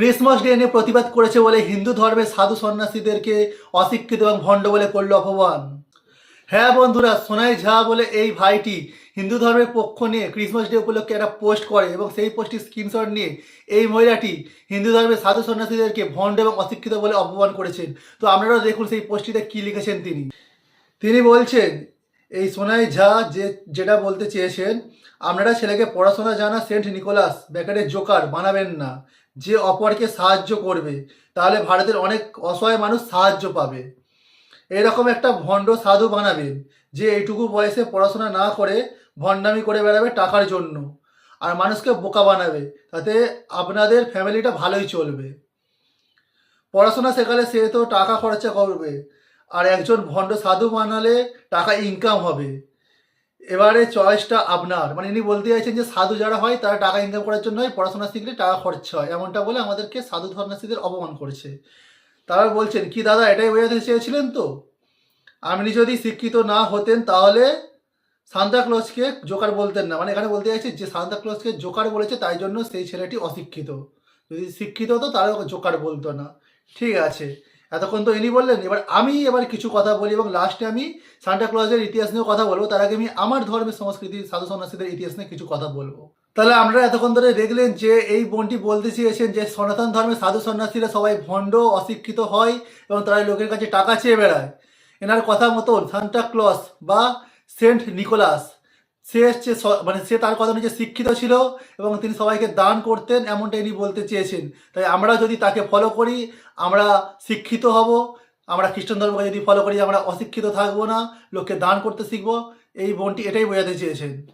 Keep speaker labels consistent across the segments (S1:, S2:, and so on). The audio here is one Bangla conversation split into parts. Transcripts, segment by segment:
S1: ক্রিসমাস ডে নিয়ে প্রতিবাদ করেছে বলে হিন্দু ধর্মের সাধু সন্ন্যাসীদেরকে অশিক্ষিত এবং ভণ্ড বলে করল অপমান। হ্যাঁ বন্ধুরা, সোনাই ঝা বলে এই ভাইটি হিন্দু ধর্মের পক্ষ নিয়ে ক্রিসমাস ডে উপলক্ষে একটা পোস্ট করে এবং সেই পোস্টটি স্ক্রিনশট নিয়ে এই মহিলাটি হিন্দু ধর্মের সাধু সন্ন্যাসীদেরকে ভণ্ড এবং অশিক্ষিত বলে অপমান করেছেন। তো আপনারাও দেখুন সেই পোস্টটিতে কী লিখেছেন তিনি। তিনি বলছেন এই সোনাই ঝা যে, যেটা বলতে চেয়েছেন, আপনারা ছেলেকে পড়াশোনা জানা সেন্ট নিকোলাস ব্যাকারের জোকার বানাবেন না। যে অপরকে সাহায্য করবে, তাহলে ভারতের অনেক অসহায় মানুষ সাহায্য পাবে। এরকম একটা ভণ্ড সাধু বানাবেন যে এইটুকু বয়সে পড়াশোনা না করে ভণ্ডামি করে বেড়াবে টাকার জন্য। আর মানুষকে বোকা বানাবে, তাতে আপনাদের ফ্যামিলিটা ভালোই চলবে। পড়াশোনা শেখালে সে তো টাকা খরচা করবে। আর একজন ভণ্ড সাধু বানালে টাকা ইনকাম হবে। এবারে চয়েসটা আপনার। মানে ইনি বলতে চাইছেন যে সাধু যারা হয়, তারা টাকা ইনকাম করার জন্য পড়াশোনা শিখলে টাকা খরচা হয়। এমনটা বলে আমাদেরকে সাধু ধর্মাসীদের অপমান করেছে। তারা বলছেন, কি দাদা, এটাই বোঝাতে চেয়েছিলেন তো? আপনি যদি শিক্ষিত না হতেন তাহলে সান্তা ক্লজকে জোকার বলতেন না। মানে এখানে বলতে চাইছে যে সান্তা ক্লজকে জোকার বলেছে, তাই জন্য সেই ছেলেটি অশিক্ষিত। যদি শিক্ষিত হতো তাহলে জোকার বলতো না। ঠিক আছে। এতক্ষণ তো ইনি বললেন, এবার আমি এবার কিছু কথা বলি এবং লাস্টে আমি সান্টা ক্লজের ইতিহাস নিয়েও কথা বলব। তার আগে আমি আমার ধর্মের সংস্কৃতি, সাধু সন্ন্যাসীদের ইতিহাস নিয়ে কিছু কথা বলব। তাহলে আমরা এতক্ষণ ধরে দেখলেন যে এই বোনটি বলতে চেয়েছেন যে সনাতন ধর্মের সাধু সন্ন্যাসীরা সবাই ভণ্ড, অশিক্ষিত হয় এবং তারা লোকের কাছে টাকা চেয়ে বেড়ায়। এনার কথা মতন সান্টা ক্লস বা সেন্ট নিকোলাস সে স- মানে সে তার কথা নিজে শিক্ষিত ছিল এবং তিনি সবাইকে দান করতেন এমনটা ইনি বলতে চেয়েছেন। তাই আমরা যদি তাকে ফলো করি, আমরা শিক্ষিত হব। আমরা খ্রিস্টান ধর্মকে যদি ফলো করি, আমরা অশিক্ষিত থাকব না, লোককে দান করতে শিখব। এই বোনটি এটাই বোঝাতে চেয়েছেন।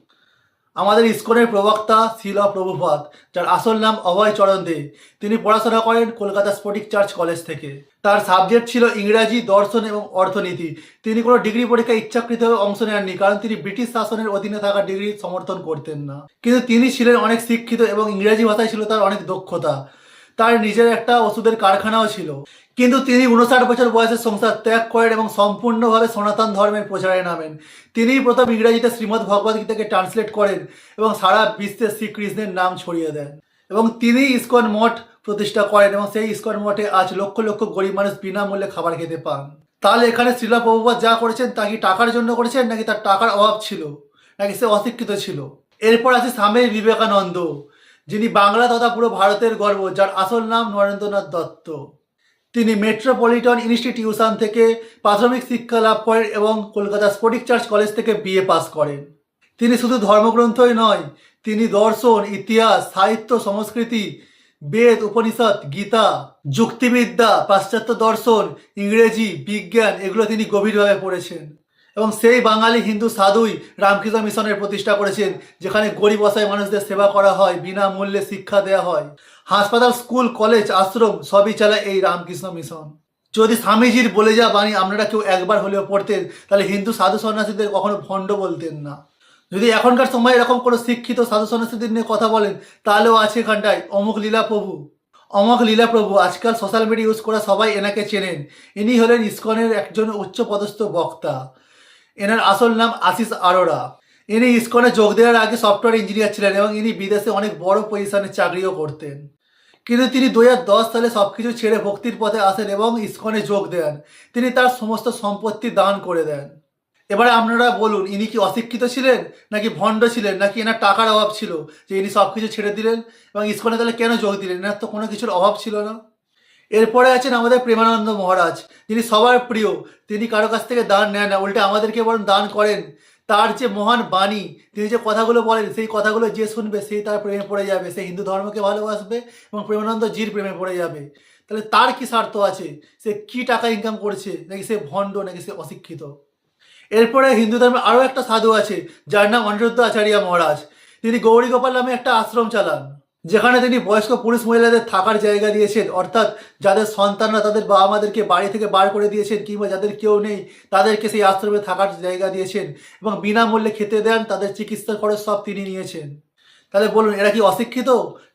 S1: আমাদের ইস্কনের প্রবক্তা শিল প্রভুপাত যার আসল নাম অভয় চরণ দে, তিনি পড়াশোনা করেন কলকাতা স্ফটিক চার্চ কলেজ থেকে। তার সাবজেক্ট ছিল ইংরাজি, দর্শন এবং অর্থনীতি। তিনি কোনো ডিগ্রি পরীক্ষায় ইচ্ছাকৃতভাবে অংশ নেননি, কারণ তিনি ব্রিটিশ শাসনের অধীনে থাকা ডিগ্রি সমর্থন করতেন না। কিন্তু তিনি ছিলেন অনেক শিক্ষিত এবং ইংরাজি ভাষায় ছিল তার অনেক দক্ষতা। তার নিজের একটা ওষুধের কারখানাও ছিল। কিন্তু তিনি উনষাট বছর বয়সে সংসার ত্যাগ করেন এবং সম্পূর্ণভাবে সনাতন ধর্মের প্রচারে নামেন। তিনিই প্রথম ইংরেজিতে শ্রীমদ্ ভগবদ গীতাকে ট্রান্সলেট করেন এবং সারা বিশ্বে শ্রীকৃষ্ণের নাম ছড়িয়ে দেন। এবং তিনি ইস্কন মঠ প্রতিষ্ঠা করেন এবং সেই ইস্কন মঠে আজ লক্ষ লক্ষ গরিব মানুষ বিনামূল্যে খাবার খেতে পান। তাহলে এখানে শ্রীলা প্রভুপাত যা করেছেন তা কি টাকার জন্য করেছেন নাকি তার টাকার অভাব ছিল? নাকি সে অশিক্ষিত ছিল? এরপর আছে স্বামী বিবেকানন্দ। যিনি বাংলা তথা পুরো ভারতের গর্ব, যার আসল নাম নরেন্দ্রনাথ দত্ত। তিনি মেট্রোপলিটন ইনস্টিটিউশন থেকে প্রাথমিক শিক্ষা লাভ করেন এবং কলকাতা স্ফটিক চার্চ কলেজ থেকে বিএ পাস করেন। তিনি শুধু ধর্মগ্রন্থই নয়, তিনি দর্শন, ইতিহাস, সাহিত্য, সংস্কৃতি, বেদ, উপনিষদ, গীতা, যুক্তিবিদ্যা, পাশ্চাত্য দর্শন, ইংরেজি, বিজ্ঞান, এগুলো তিনি গভীরভাবে পড়েছেন। এবং সেই বাঙালি হিন্দু সাধুই রামকৃষ্ণ মিশনের প্রতিষ্ঠা করেছেন, যেখানে গরিব অসহায় মানুষদের সেবা করা হয়, বিনামূল্যে শিক্ষা দেওয়া হয়। হাসপাতাল, স্কুল, কলেজ, আশ্রম সবই চালায় এই রামকৃষ্ণ মিশন। যদি স্বামীজির বলে যা বাণী আপনারা কেউ একবার হলেও পড়তেন, তাহলে হিন্দু সাধু সন্ন্যাসীদের কখনো ভণ্ড বলতেন না। যদি এখনকার সময় এরকম কোনো শিক্ষিত সাধু সন্ন্যাসীদের নিয়ে কথা বলেন, তাহলেও আছে এখানটায় অমুক লীলা প্রভু, অমক লীলা প্রভু আজকাল সোশ্যাল মিডিয়া ইউজ করা সবাই এনাকে চেনেন। ইনি হলেন ইসকনের একজন উচ্চপদস্থ বক্তা। এনার আসল নাম আশিস আরোরা। ইনি ইসকনে যোগ দেওয়ার আগে সফটওয়্যার ইঞ্জিনিয়ার ছিলেন এবং ইনি বিদেশে অনেক বড় পজিশনে চাকরিও করতেন। কিন্তু তিনি দু হাজার দশ সালে সব কিছু ছেড়ে ভক্তির পথে আসেন এবং ইসকনে যোগ দেন। তিনি তার সমস্ত সম্পত্তি দান করে দেন। এবারে আপনারা বলুন, ইনি কি অশিক্ষিত ছিলেন, নাকি ভণ্ড ছিলেন, নাকি এনার টাকার অভাব ছিল যে ইনি সব কিছু ছেড়ে দিলেন এবং ইসকনে তাহলে কেন যোগ দিলেন? এনার তো কোনো কিছুর অভাব ছিল না। এরপরে আছেন আমাদের প্রেমানন্দ মহারাজ, যিনি সবার প্রিয়। তিনি কারও কাছ থেকে দান নেন না, উল্টে আমাদেরকে বরং দান করেন। তার যে মহান বাণী, তিনি যে কথাগুলো বলেন, সেই কথাগুলো যে শুনবে সেই তার প্রেমে পড়ে যাবে। সে হিন্দু ধর্মকে ভালোবাসবে এবং প্রেমানন্দ জির প্রেমে পড়ে যাবে। তাহলে তার কি স্বার্থ আছে? সে কি টাকা ইনকাম করছে? নাকি সে ভণ্ড, নাকি সে অশিক্ষিত? এরপরে হিন্দু ধর্মের আরও একটা সাধু আছে, যার নাম অনিরুদ্ধ আচার্য মহারাজ। তিনি গৌরী গোপাল নামে একটা আশ্রম চালান। যেখানে তিনি বয়স্ক পুরুষ মহিলাদের থাকার জায়গা দিয়েছেন, অর্থাৎ যাদের সন্তানরা তাদের বাবা মাদেরকে বাড়ি থেকে বার করে দিয়েছেন কিংবা যাদের কেউ নেই, তাদেরকে সেই আশ্রমে থাকার জায়গা দিয়েছেন এবং বিনামূল্যে খেতে দেন, তাদের চিকিৎসার খরচ সব তিনি নিয়েছেন। তাহলে বলুন, এরা কি অশিক্ষিত?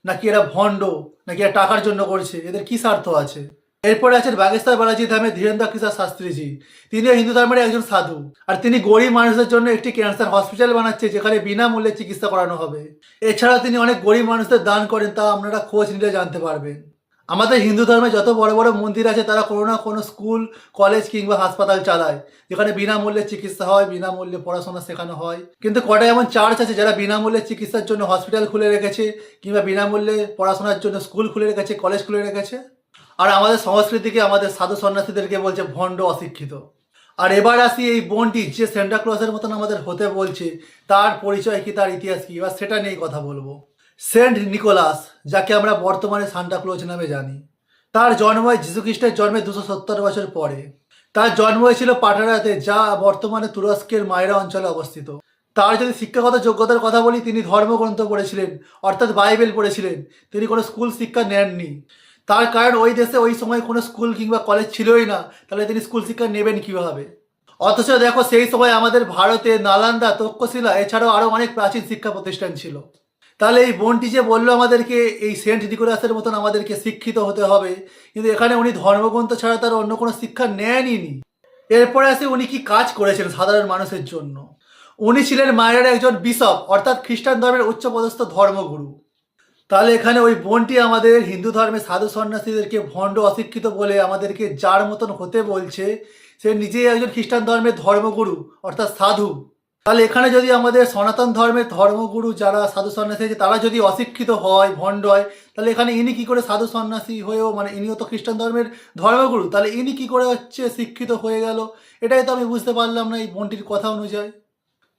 S1: নাকি এরা ভণ্ড? নাকি এরা টাকার জন্য করছে? এদের কি স্বার্থ আছে? এরপরে আছেন বাগেশ্বর বালাজি ধামে ধীরেন্দ্র কৃষ্ণ শাস্ত্রীজি। তিনিও হিন্দু ধর্মের একজন সাধু। আর তিনি গরিব মানুষদের জন্য একটি ক্যান্সার হসপিটাল বানাচ্ছে, যেখানে বিনামূল্যে চিকিৎসা করানো হবে। এছাড়া তিনি অনেক গরিব মানুষদের দান করেন, তা আপনারা খোঁজ নিলে জানতে পারবেন। আমাদের হিন্দু ধর্মে যত বড় বড় মন্দির আছে, তারা কোনো না কোনো স্কুল, কলেজ কিংবা হাসপাতাল চালায়, যেখানে বিনামূল্যে চিকিৎসা হয়, বিনামূল্যে পড়াশোনা শেখানো হয়। কিন্তু কটা এমন চার্চ আছে, যারা বিনামূল্যে চিকিৎসার জন্য হসপিটাল খুলে রেখেছে, কিংবা বিনামূল্যে পড়াশোনার জন্য স্কুল খুলে রেখেছে, কলেজ খুলে রেখেছে? আর আমাদের সংস্কৃতিকে, আমাদের সাধু সন্ন্যাসীদেরকে বলছে ভণ্ড অশিক্ষিত। আর এবার আসি এই বোনটি যে সেন্টা ক্লসের মতন আমাদের হতে বলছে, তার পরিচয় কি, তার ইতিহাস কি বা সেটা নিয়েই কথা বলব। সেন্ট নিকোলাস, যাকে আমরা বর্তমানে সান্টা ক্লোজ নামে জানি, তার জন্ম হয় যীশুখ্রিস্টের জন্মে দুশো সত্তর বছর পরে। তার জন্ম হয়েছিল পাটারাতে, যা বর্তমানে তুরস্কের মায়েরা অঞ্চলে অবস্থিত। তার যদি শিক্ষাগত যোগ্যতার কথা বলি, তিনি ধর্মগ্রন্থ পড়েছিলেন, অর্থাৎ বাইবেল পড়েছিলেন। তিনি কোনো স্কুল শিক্ষা নেননি। তার কারণ ওই দেশে ওই সময় কোনো স্কুল কিংবা কলেজ ছিলই না। তাহলে তিনি স্কুল শিক্ষা নেবেন কীভাবে? অথচ দেখো সেই সময় আমাদের ভারতে নালান্দা, তক্ষশিলা এছাড়াও আরও অনেক প্রাচীন শিক্ষা প্রতিষ্ঠান ছিল। তাহলে এই বোনটি যে বলল আমাদেরকে, এই সেন্ট নিকোলাসের মতন আমাদেরকে শিক্ষিত হতে হবে, কিন্তু এখানে উনি ধর্মগ্রন্থ ছাড়া তার অন্য কোনো শিক্ষা নেয়নি এরপরে আসে উনি কি কাজ করেছেন সাধারণ মানুষের জন্য? উনি ছিলেন মায়ের একজন বিশপ, অর্থাৎ খ্রিস্টান ধর্মের উচ্চপদস্থ ধর্মগুরু। তাহলে এখানে ওই বোনটি আমাদের হিন্দু ধর্মের সাধু সন্ন্যাসীদেরকে ভণ্ড অশিক্ষিত বলে আমাদেরকে যার মতন হতে বলছে, সে নিজেই একজন খ্রিস্টান ধর্মের ধর্মগুরু, অর্থাৎ সাধু। তাহলে এখানে যদি আমাদের সনাতন ধর্মের ধর্মগুরু যারা সাধু সন্ন্যাসী আছে, তারা যদি অশিক্ষিত হয়, ভণ্ড হয়, তাহলে এখানে ইনি কি করে সাধু সন্ন্যাসী হয়েও মানে ইনিও তো খ্রিস্টান ধর্মের ধর্মগুরু, তাহলে ইনি কি করে হচ্ছে শিক্ষিত হয়ে গেল? এটাই তো আমি বুঝতে পারলাম না এই বোনটির কথা অনুযায়ী।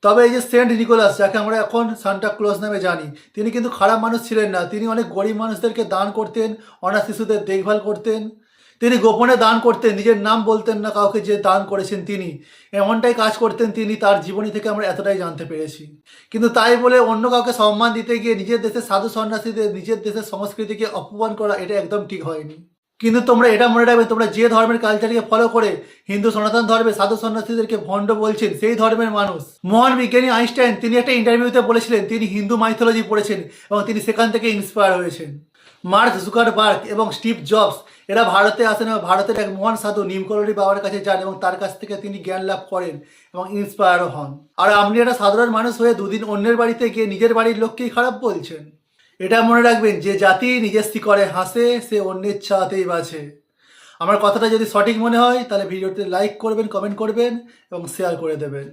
S1: তবে এই যে সেন্ট নিকোলাস, যাকে আমরা এখন সান্টা ক্লজ নামে জানি, তিনি কিন্তু খারাপ মানুষ ছিলেন না। তিনি অনেক গরিব মানুষদেরকে দান করতেন, অনাথ শিশুদের দেখভাল করতেন। তিনি গোপনে দান করতেন, নিজের নাম বলতেন না কাউকে যে দান করেছেন তিনি। এমনটাই কাজ করতেন তিনি, তার জীবনী থেকে আমরা এতটাই জানতে পেরেছি। কিন্তু তাই বলে অন্য কাউকে সম্মান দিতে গিয়ে নিজের দেশের সাধু সন্ন্যাসীদের, নিজের দেশের সংস্কৃতিকে অপমান করা, এটা একদম ঠিক হয়নি। কিন্তু তোমরা এটা মনে রাখবে, তোমরা যে ধর্মের কালচারকে ফলো করে হিন্দু সনাতন ধর্মের সাধু সন্ন্যাসীদেরকে ভণ্ড বলছেন, সেই ধর্মের মানুষ। মহান বিজ্ঞানী আইনস্টাইন, তিনি একটা ইন্টারভিউতে বলেছিলেন, তিনি হিন্দু মাইথোলজি পড়েছেন এবং তিনি সেখান থেকে ইন্সপায়ার হয়েছেন। মার্ক জুকারবার্গ এবং স্টিভ জবস, এরা ভারতে আসেন এবং ভারতের এক মহান সাধু নিমকলরি বাবার কাছে যান এবং তার কাছ থেকে তিনি জ্ঞান লাভ করেন এবং ইন্সপায়ারও হন। আর আপনি একটা সাধারণ মানুষ হয়ে দুদিন অন্যের বাড়িতে গিয়ে নিজের বাড়ির লোককেই খারাপ বলছেন? এটা মনে রাখবেন, যে জাতি নিজের করে, হাসে, সে অন্যের ছাতেই বাঁচে। আমার কথাটা যদি সঠিক মনে হয়, তাহলে ভিডিওতে লাইক করবেন কমেন্ট করবেন, এবং শেয়ার করে দেবেন।